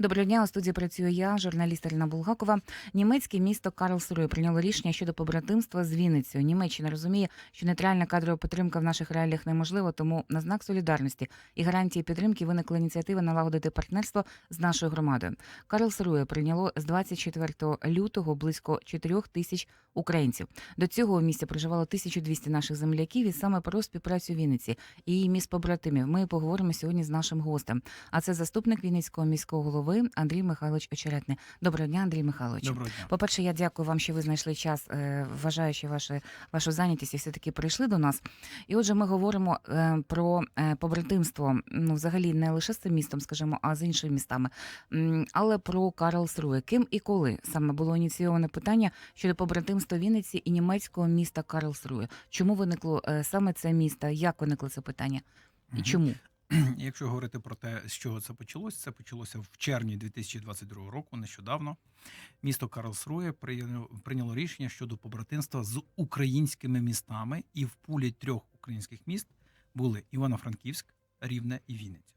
Доброго дня. У студії працюю я, журналіст Аліна Булгакова. Німецьке місто Карлсрує прийняло рішення щодо побратимства з Вінницею. Німеччина розуміє, що нейтральна кадрова підтримка в наших реаліях неможлива, тому на знак солідарності і гарантії підтримки виникла ініціатива налагодити партнерство з нашою громадою. Карлсрує прийняло з 24 лютого близько 4 тисяч українців. До цього у місті проживало 1200 наших земляків, і саме про співпрацю Вінниці і її міст побратимів ми поговоримо сьогодні з нашим гостем. А це заступник Вінницького міського голови Андрій Михайлович Очеретний. Доброго дня, Андрій Михайлович. Доброго дня. По-перше, я дякую вам, що ви знайшли час, е, вважаючи вашу, вашу зайнятість і все-таки прийшли до нас. І отже, ми говоримо е, про е, побратимство, ну, взагалі не лише з цим містом, скажімо, а з іншими містами, але про Карлсрує. Ким і коли саме було ініційоване питання щодо побратимства Вінниці і німецького міста Карлсрує? Чому виникло саме це місто? Як виникло це питання? І чому? Якщо говорити про те, з чого це почалося, це почалося в червні 2022 року, нещодавно. Місто Карлсрує прийняло, рішення щодо побратимства з українськими містами, і в пулі трьох українських міст були Івано-Франківськ, Рівне і Вінниця.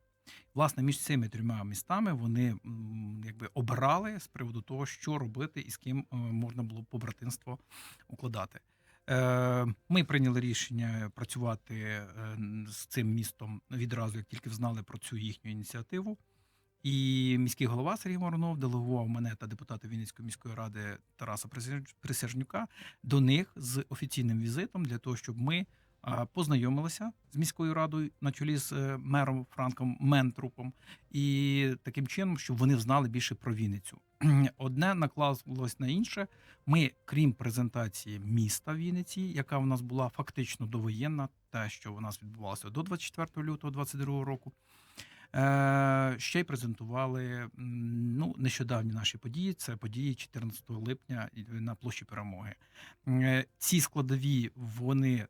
Власне, між цими трьома містами вони якби обирали з приводу того, що робити і з ким е, можна було побратимство укладати. Е, Ми прийняли рішення працювати е, з цим містом відразу, як тільки взнали про цю їхню ініціативу. І міський голова Сергій Воронов делегував мене та депутата Вінницької міської ради Тараса Присяж- Присяжнюка до них з офіційним візитом для того, щоб ми познайомилися з міською радою на чолі з е, мером Франком Ментрупом, і таким чином, щоб вони знали більше про Вінницю. Одне наклалось на інше. Ми, крім презентації міста Вінниці, яка в нас була фактично довоєнна, те, що у нас відбувалося до 24 лютого 2022 року. Е, ще й презентували ну, нещодавні наші події. Це події 14 липня на площі перемоги. Е, Ці складові вони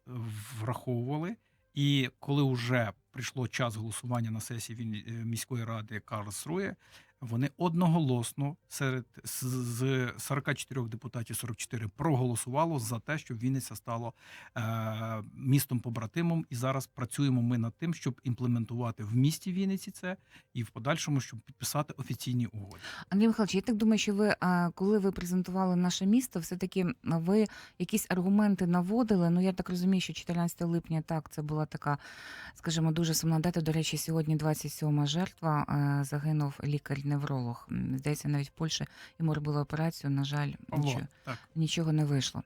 враховували. І коли вже прийшло час голосування на сесії е, міської ради Карлсрує, вони одноголосно серед з- з 44 депутатів 44 проголосувало за те, щоб Вінниця стало е, містом побратимом. І зараз працюємо ми над тим, щоб імплементувати в місті Вінниці це і в подальшому, щоб підписати офіційні угоди. Андрій Михайлович, я так думаю, що ви, коли ви презентували наше місто, все-таки ви якісь аргументи наводили. Ну, я так розумію, що 14 липня так, це була така, скажімо, дуже сумна дата. До речі, сьогодні 27 жертва. а, Загинув лікар-невролог. М, Здається, навіть в Польщі йому робили операцію. На жаль, нічого, нічого не вийшло.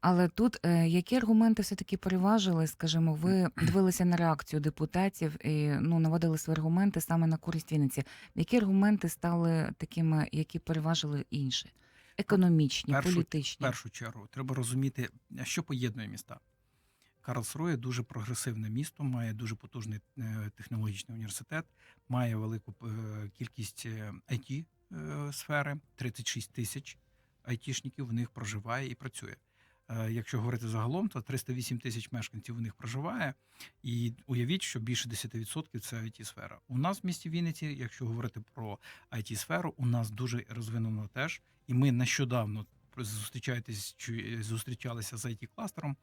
Але тут е, які аргументи все-таки переважили? Скажімо, ви дивилися на реакцію депутатів і ну наводили свої аргументи саме на користь Вінниці. Які аргументи стали такими, які переважили інші? Економічні, Першу- політичні. В першу чергу треба розуміти, що поєднує міста. Карлсрує дуже прогресивне місто, має дуже потужний е, технологічний університет, має велику е, кількість it сфери 36 тисяч айтішників в них проживає і працює. Е, Якщо говорити загалом, то 308 тисяч мешканців у них проживає. І уявіть, що більше 10% це it сфера У нас в місті Вінниці, якщо говорити про it сферу у нас дуже розвинено теж. І ми нещодавно зустрічаєтесь чи зустрічалися з it кластером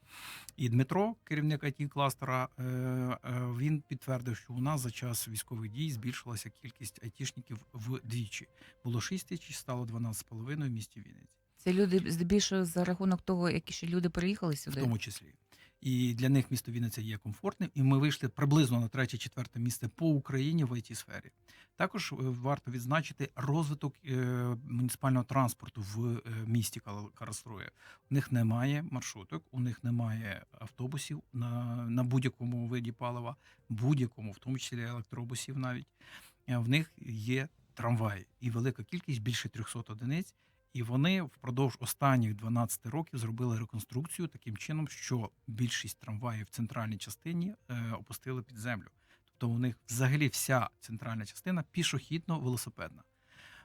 І Дмитро, керівник it кластера, е, е, він підтвердив, що у нас за час військових дій збільшилася кількість айтішників вдвічі. Було 6 тисяч, стало 12,5 в місті Вінниці. Це люди здебільшого за рахунок того, які ще люди приїхали в тому числі. І для них місто Вінниця є комфортним, і ми вийшли приблизно на третє-четверте місце по Україні в it сфері. Також е, варто відзначити розвиток е, муніципального транспорту в е, місті Карлсрує. У них немає маршруток, у них немає автобусів на, на будь-якому виді палива, будь-якому, в тому числі електробусів навіть. В них є трамваї і велика кількість більше 300 одиниць. І вони впродовж останніх 12 років зробили реконструкцію таким чином, що більшість трамваїв в центральній частині е, опустили під землю. Тобто у них взагалі вся центральна частина пішохідно-велосипедна.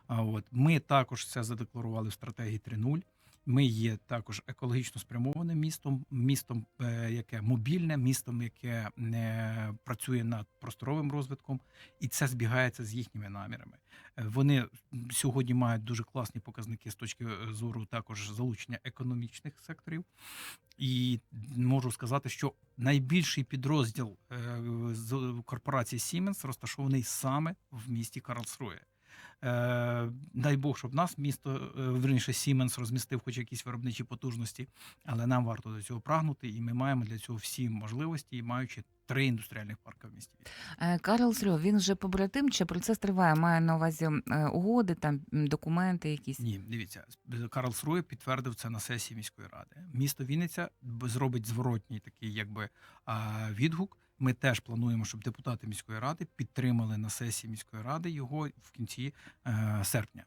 А от ми також це задекларували в стратегії 3.0. Ми є також екологічно спрямованим містом, містом, е, яке мобільне, містом, яке не працює над просторовим розвитком, і це збігається з їхніми намірами. Е, Вони сьогодні мають дуже класні показники з точки е, зору також залучення економічних секторів. І можу сказати, що найбільший підрозділ е, корпорації Siemens розташований саме в місті Карлсрує. Е, дай Бог, щоб нас місто, е, верніше Siemens розмістив хоч якісь виробничі потужності, але нам варто до цього прагнути, і ми маємо для цього всі можливості, і маючи три індустріальних парки в місті. Е, Карлсрюе, він вже побратим, чи процес триває? Має на увазі угоди, там документи якісь? Ні, дивіться, Карл Карлсрує підтвердив це на сесії міської ради. Місто Вінниця зробить зворотній такий, якби відгук. Ми теж плануємо, щоб депутати міської ради підтримали на сесії міської ради його в кінці е, серпня.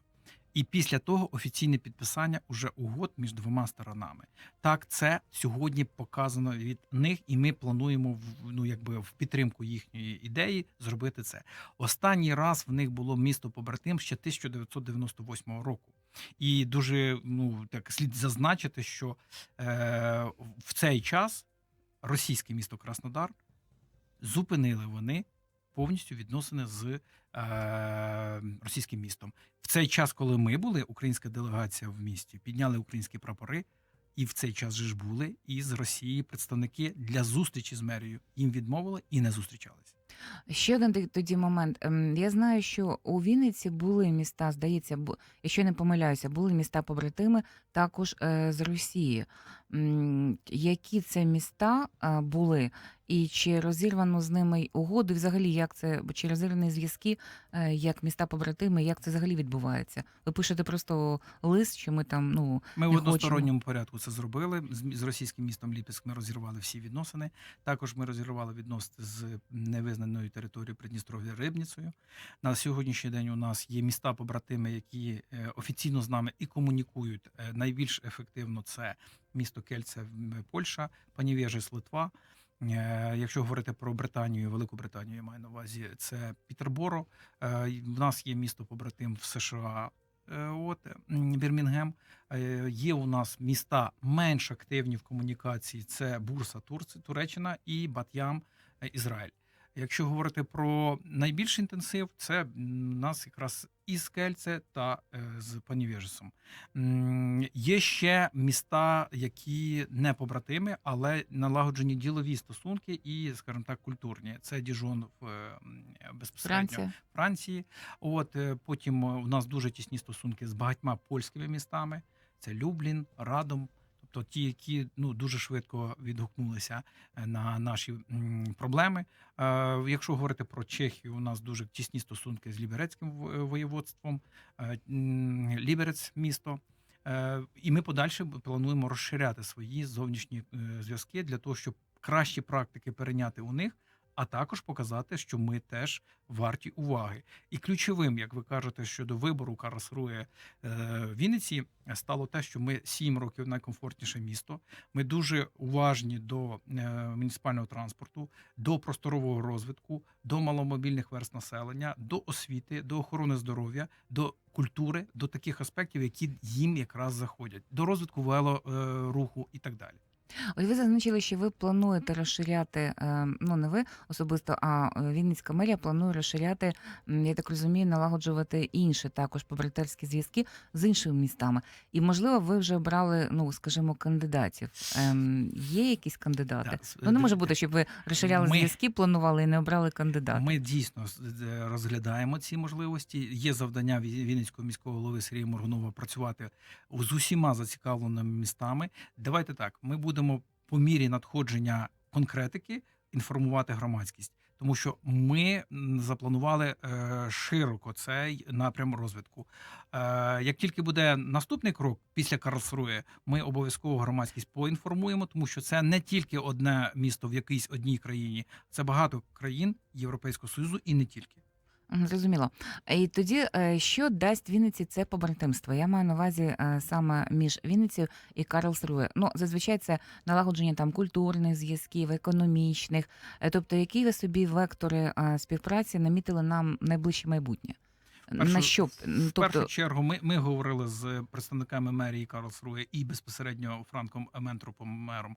І після того офіційне підписання уже угод між двома сторонами. Так, це сьогодні показано від них, і ми плануємо в ну якби в підтримку їхньої ідеї зробити це. Останній раз в них було місто побратим ще 1998 року. І дуже ну так слід зазначити, що е, в цей час російське місто Краснодар зупинили вони повністю відносини з е, російським містом. В цей час, коли ми були, українська делегація в місті, підняли українські прапори, і в цей час же ж були із Росії представники для зустрічі з мерією. Їм відмовили і не зустрічалися. Ще один тоді момент. Ем, Я знаю, що у Вінниці були міста, здається, якщо не помиляюся, були міста побратими також е, з Росії. Які це міста були, і чи розірвано з ними угоди? Взагалі, як це чи розірвані зв'язки, е, як міста побратими, як це взагалі відбувається? Ви пишете просто лист, що ми там ну Ми Не в односторонньому порядку це зробили. З, російським містом Ліпецьк ми розірвали всі відносини. Також ми розірвали відносини з невизнаною територією Придністров'я Рибніцею. На сьогоднішній день у нас є міста побратими, які е, офіційно з нами і комунікують. Е, Найбільш ефективно це місто Кельце, Польща, Панівєжес, Литва. Е, Якщо говорити про Британію, Велику Британію, я маю на увазі, це Пітерборо. Е, В нас є місто побратим в США. Е, От Бірмінгем. Є у нас міста менш активні в комунікації. Це Бурса, Турці- Туреччина і Бат'ям, Ізраїль. Якщо говорити про найбільший інтенсив, це у нас якраз із Кельце та е, з Панівєжесом. М, Є ще міста, які не побратими, але налагоджені ділові стосунки і, скажімо так, культурні. Це Діжон в безпосередньо Франція? Франції. От е, потім е, у нас дуже тісні стосунки з багатьма польськими містами. Це Люблін, Радом. Тобто ті, які ну дуже швидко відгукнулися е, на наші проблеми. Е, якщо говорити про Чехію, у нас дуже тісні стосунки з Ліберецьким е, воєводством, Ліберець місто. І ми подальше плануємо розширяти свої зовнішні зв'язки для того, щоб кращі практики перейняти у них, а також показати, що ми теж варті уваги. І ключовим, як ви кажете, щодо вибору Карлсрує е, Вінниці е, стало те, що ми сім років найкомфортніше місто. Ми дуже уважні до е, муніципального транспорту, до просторового розвитку, до маломобільних верст населення, до освіти, до охорони здоров'я, до культури, до таких аспектів, які їм якраз заходять, до розвитку велоруху і так далі. Ось ви зазначили, що ви плануєте розширяти, е, ну не ви особисто, а е, Вінницька мерія планує розширяти, я так розумію, налагоджувати інші також побратерські зв'язки з іншими містами. І можливо, ви вже обрали, ну скажімо, кандидатів. Ем, Є якісь кандидати? Так, Ну не може бути, щоб ви розширяли ми- зв'язки, планували і не обрали кандидата. Ми дійсно розглядаємо ці можливості. Є завдання Ві- Вінницького міського голови Сергія Моргунова працювати з усіма зацікавленими містами. Давайте так, ми будемо по мірі надходження конкретики інформувати громадськість, тому що ми запланували е, широко цей напрям розвитку. Е, як тільки буде наступний крок після Карлсрує, ми обов'язково громадськість поінформуємо, тому що це не тільки одне місто в якійсь одній країні, це багато країн Європейського союзу і не тільки. Зрозуміло. І тоді, е, що дасть Вінниці це побратимство? Я маю на увазі е, саме між Вінницею і Карлсрує. Ну, зазвичай це налагодження там культурних зв'язків, економічних. Е, Тобто, які ви собі вектори е, співпраці намітили нам найближче майбутнє? Першу- на що В першу Тобто, чергу ми, ми говорили з представниками мерії Карлсрує і безпосередньо Франком Ементропом мером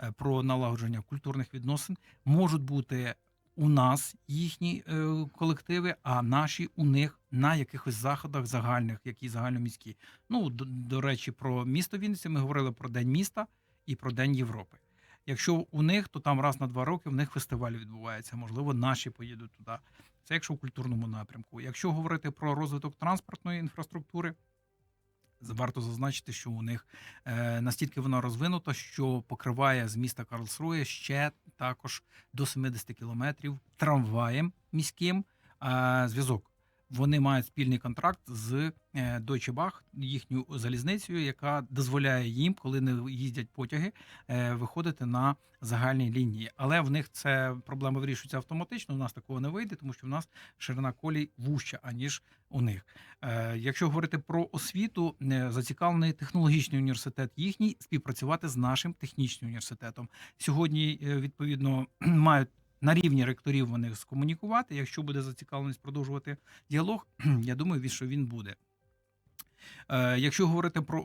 е, про налагодження культурних відносин. Можуть бути у нас їхні е, колективи, а наші у них на якихось заходах загальних, які загальноміські. Ну до, до речі, про місто Вінниця ми говорили про День міста і про День Європи. Якщо у них, то там раз на два роки в них фестиваль відбувається. Можливо, наші поїдуть туди. Це якщо в культурному напрямку. Якщо говорити про розвиток транспортної інфраструктури, варто зазначити, що у них е, настільки вона розвинута, що покриває з міста Карлсрує ще також до 70 кілометрів трамваєм міським зв'язок. Вони мають спільний контракт з е, Deutsche Bach, їхньою залізницею, яка дозволяє їм, коли не їздять потяги, е, виходити на загальні лінії. Але в них це проблема вирішується автоматично. У нас такого не вийде, тому що в нас ширина колій вужча, аніж у них. Е, Якщо говорити про освіту, зацікавлений технологічний університет їхній співпрацювати з нашим технічним університетом. Сьогодні відповідно мають. На рівні ректорів вони скомунікувати. Якщо буде зацікавленість продовжувати діалог, я думаю, що він буде. Е, Якщо говорити про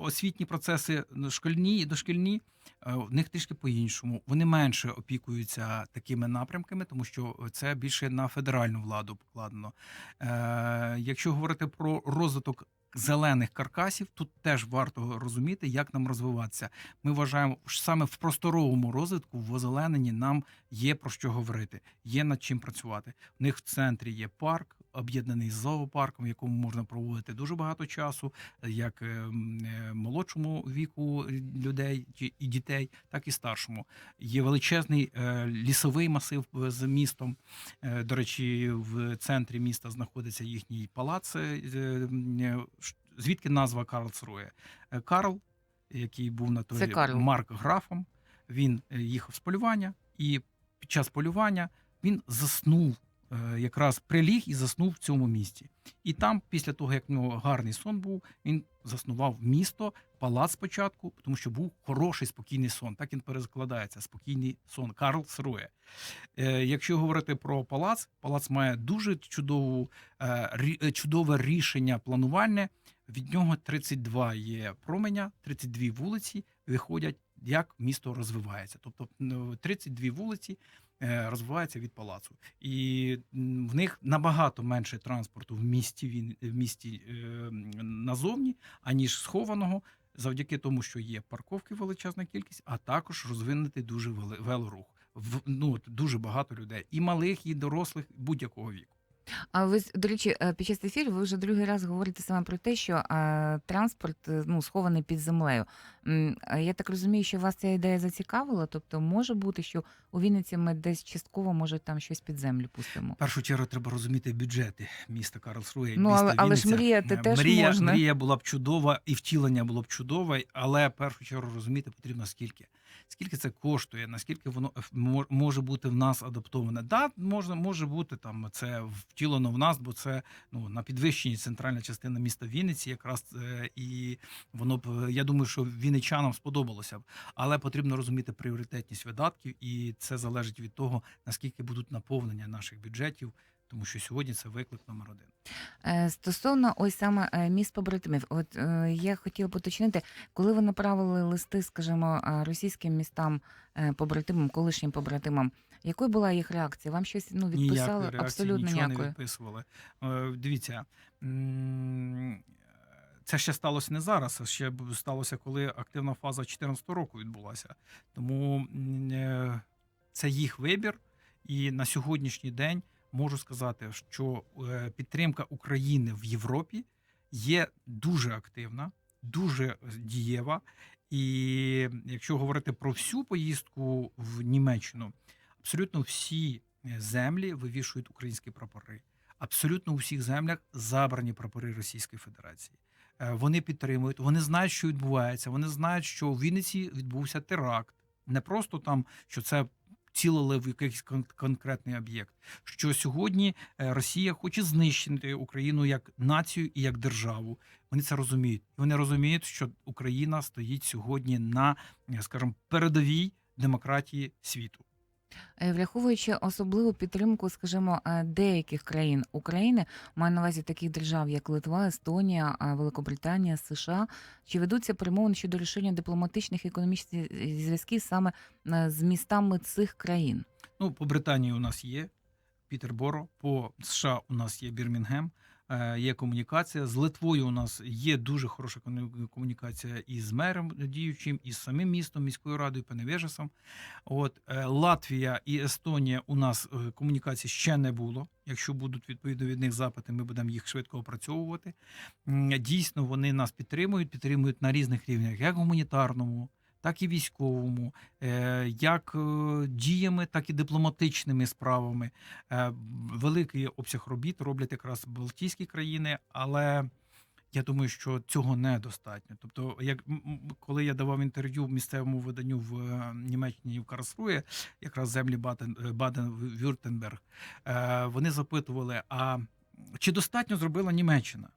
освітні процеси шкільні і дошкільні, е, в них трішки по-іншому. Вони менше опікуються такими напрямками, тому що це більше на федеральну владу покладено. Е, Якщо говорити про розвиток зелених каркасів, тут теж варто розуміти, як нам розвиватися. Ми вважаємо, що саме в просторовому розвитку в озелененні нам є про що говорити, є над чим працювати. У них в центрі є парк, об'єднаний з зоопарком, в якому можна проводити дуже багато часу, як е, е, молодшому віку людей і дітей, так і старшому. Є величезний е, лісовий масив з містом. До речі, в центрі міста знаходиться їхній палац. Звідки назва Карлсрує? Карл, який був на той Карл. Марк графом, він їхав з полювання, і під час полювання він заснув, якраз приліг і заснув в цьому місті. І там, після того, як в нього гарний сон був, він заснував місто, палац спочатку, тому що був хороший спокійний сон. Так він перекладається спокійний сон. Карл Срує. Е, Якщо говорити про палац, палац має дуже чудову, е, е, чудове рішення планувальне. Від нього 32 є променя, 32 вулиці виходять, як місто розвивається. Тобто ну, 32 вулиці е, розвиваються від палацу. І в них набагато менше транспорту в місті він в місті е, назовні, аніж схованого. Завдяки тому, що є парковки величезна кількість, а також розвинутий дуже велорух. Ну, дуже багато людей, і малих, і дорослих, будь-якого віку. а ви до речі, е, під час ефіру ви вже другий раз говорите саме про те, що е, транспорт е, ну схований під землею. М, а Я так розумію, що вас ця ідея зацікавила. Тобто, може бути, що у Вінниці ми десь частково може там щось під землю пустимо. В першу чергу треба розуміти бюджети міста Карлсрує. Ну, міста але- але ж Вінниця. мріяти Е, теж мрія, можна. Мрія була б чудова, і втілення було б чудове, але в першу чергу розуміти потрібно скільки. Скільки це коштує, наскільки воно еф- мо- може бути в нас адаптоване. Да, може, може бути там це втілено в нас, бо це ну на підвищенні центральна частина міста Вінниці, якраз е, і воно б е, я думаю, що вінничанам сподобалося б. Але потрібно розуміти пріоритетність видатків, і це залежить від того, наскільки будуть наповнення наших бюджетів, тому що сьогодні це виклик номер один. Е, Стосовно ось саме е, міст побратимів, от е, я хотіла б уточнити, коли ви направили листи, скажімо, російським містам побратимам, колишнім побратимам, якою була їх реакція? Вам щось ну відписали? Ніякої реакції, Абсолютно нічого не відписували. Е, Дивіться, це ще сталося не зараз, а ще сталося, коли активна фаза 2014 року відбулася. Тому е, це їх вибір, і на сьогоднішній день можу сказати, що е, підтримка України в Європі є дуже активна, дуже дієва. І якщо говорити про всю поїздку в Німеччину, абсолютно всі землі вивішують українські прапори. Абсолютно у всіх землях забрані прапори Російської Федерації. Е, Вони підтримують, вони знають, що відбувається. Вони знають, що у Вінниці відбувся теракт. Не просто там, що це цілили в якийсь кон- конкретний об'єкт. Що сьогодні е, Росія хоче знищити Україну як націю і як державу. Вони це розуміють. Вони розуміють, що Україна стоїть сьогодні на, скажімо, передовій демократії світу. Е, Враховуючи особливу підтримку, скажімо, е, деяких країн України, маю на увазі таких держав, як Литва, Естонія, Великобританія, США, чи ведуться перемовини щодо рішення дипломатичних і економічних е, зв'язків саме е, з містами цих країн? Ну, по Британії у нас є Пітерборо, по США у нас є Бірмінгем, е, є комунікація. З Литвою у нас є дуже хороша комунікація і з мером діючим, і з самим містом, міською радою, Пеневежесом. От е, Латвія і Естонія у нас е, комунікації ще не було. Якщо будуть відповідно від них запити, ми будемо їх швидко опрацьовувати. Дійсно, вони нас підтримують, підтримують на різних рівнях, як гуманітарному, так і військовому, е, як е, діями, так і дипломатичними справами. Е, Великий обсяг робіт роблять якраз Балтійські країни, але я думаю, що цього недостатньо. Тобто, як коли я давав інтерв'ю місцевому виданню в Німеччині в Карлсрує, якраз землі Баден, Баден-Вюртенберг, вони запитували: а чи достатньо зробила Німеччина?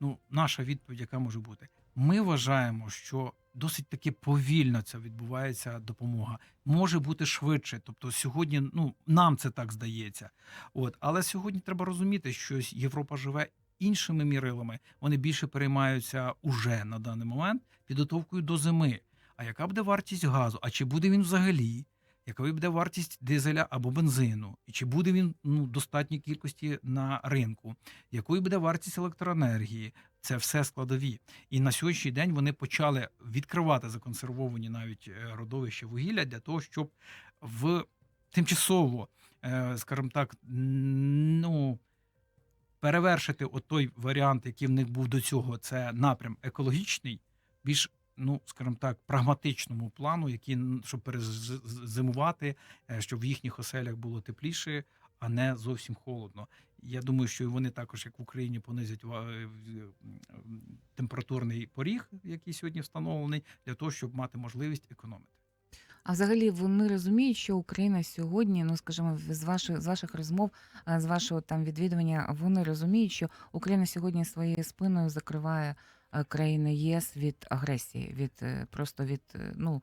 Ну, наша відповідь, яка може бути? Ми вважаємо, що досить таки повільно ця відбувається допомога. Може бути швидше. Тобто, сьогодні, ну нам це так здається. От, але сьогодні треба розуміти, що Європа живе іншими мірилами. Вони більше переймаються уже на даний момент підготовкою до зими. А яка буде вартість газу? А чи буде він взагалі? Яка буде вартість дизеля або бензину? І чи буде він ну, достатній кількості на ринку? Якою буде вартість електроенергії? Це все складові. І на сьогоднішній день вони почали відкривати законсервовані навіть е, родовища вугілля для того, щоб в тимчасово, е, скажімо так, ну. Перевершити от той варіант, який в них був до цього, це напрям екологічний, більш, ну скажімо так, прагматичному плану, який щоб перезимувати, е, щоб в їхніх оселях було тепліше, а не зовсім холодно. Я думаю, що вони також, як в Україні, понизять е, м, температурний поріг, який сьогодні встановлений, для того, щоб мати можливість економити. А взагалі вони розуміють, що Україна сьогодні, ну скажімо, з ваших з ваших розмов, з вашого там відвідування, вони розуміють, що Україна сьогодні своєю спиною закриває е, країни ЄС від агресії, від е, просто від е, ну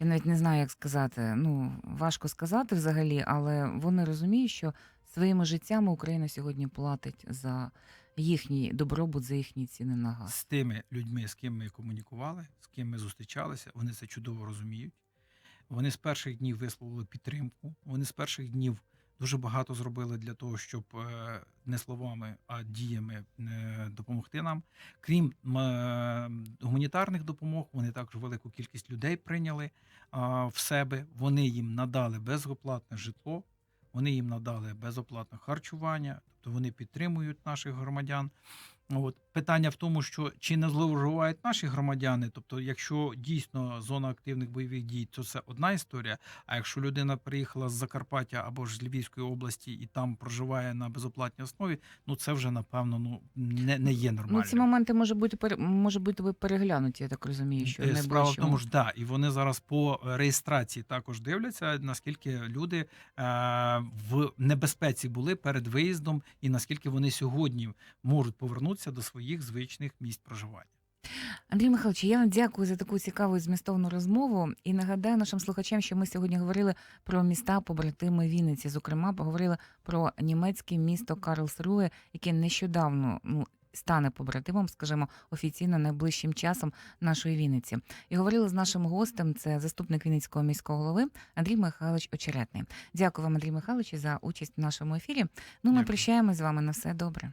я навіть не знаю, як сказати. Ну важко сказати взагалі, але вони розуміють, що своїми життями Україна сьогодні платить за їхній добробут, за їхні ціни на газ. з тими людьми, з ким ми комунікували, з ким ми зустрічалися, вони це чудово розуміють. Вони з перших днів висловили підтримку. Вони з перших днів дуже багато зробили для того, щоб е, не словами, а діями е, допомогти нам. Крім е, гуманітарних допомог, вони також велику кількість людей прийняли в себе. Вони їм надали безоплатне житло, вони їм надали безоплатне харчування, тобто вони підтримують наших громадян. От питання в тому, що чи не зловживають наші громадяни. Тобто, якщо дійсно зона активних бойових дій, то це одна історія. А якщо людина приїхала з Закарпаття або ж з Львівської області і там проживає на безоплатній основі, ну це вже напевно ну не, не є Ну, ці моменти може бути може бути переглянуті, я так розумію, що Е, Справа в тому ж, да, і вони зараз по реєстрації також дивляться, наскільки люди е, в небезпеці були перед виїздом, і наскільки вони сьогодні можуть повернутися до своїх звичних місць проживання. Андрій Михайлович, я вам дякую за таку цікаву і змістовну розмову. І нагадаю нашим слухачам, що ми сьогодні говорили про міста побратими Вінниці. Зокрема, поговорили про німецьке місто Карлсруе, яке нещодавно ну. Стане побратимом, скажімо, офіційно найближчим часом нашої Вінниці. І говорили з нашим гостем, це заступник Вінницького міського голови Андрій Михайлович Очеретний. Дякую вам, Андрій Михайлович, за участь в нашому ефірі. Ну, ми Дякую. прощаємось з вами на все добре.